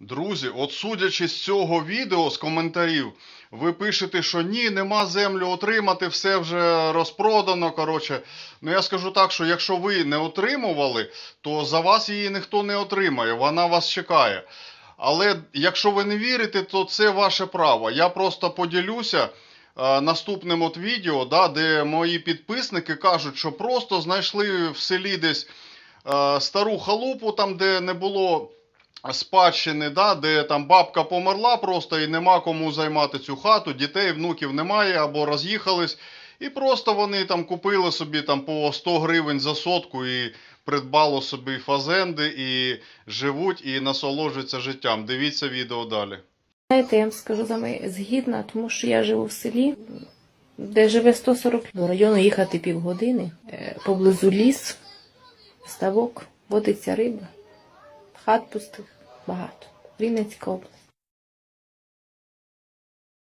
Друзі, от судячи з цього відео, з коментарів, ви пишете, що ні, нема землю отримати, все вже розпродано. Коротше, ну я скажу так, що якщо ви не отримували, то за вас її ніхто не отримає, вона вас чекає. Але якщо ви не вірите, то це ваше право. Я просто поділюся е, наступним от відео, да, де мої підписники кажуть, що просто знайшли в селі десь е, стару халупу, там, де не було спадщини, да, де там бабка померла просто і нема кому займати цю хату, дітей, внуків немає або роз'їхались. І просто вони там купили собі там по 100 гривень за сотку і придбало собі фазенди, і живуть, і насолоджуються життям. Дивіться відео далі. Знаєте, я вам скажу за мене згідна, тому що я живу в селі, де живе 140 до району їхати півгодини, е, поблизу ліс, ставок, водиться риба, хат пустих багато. Вінницька область.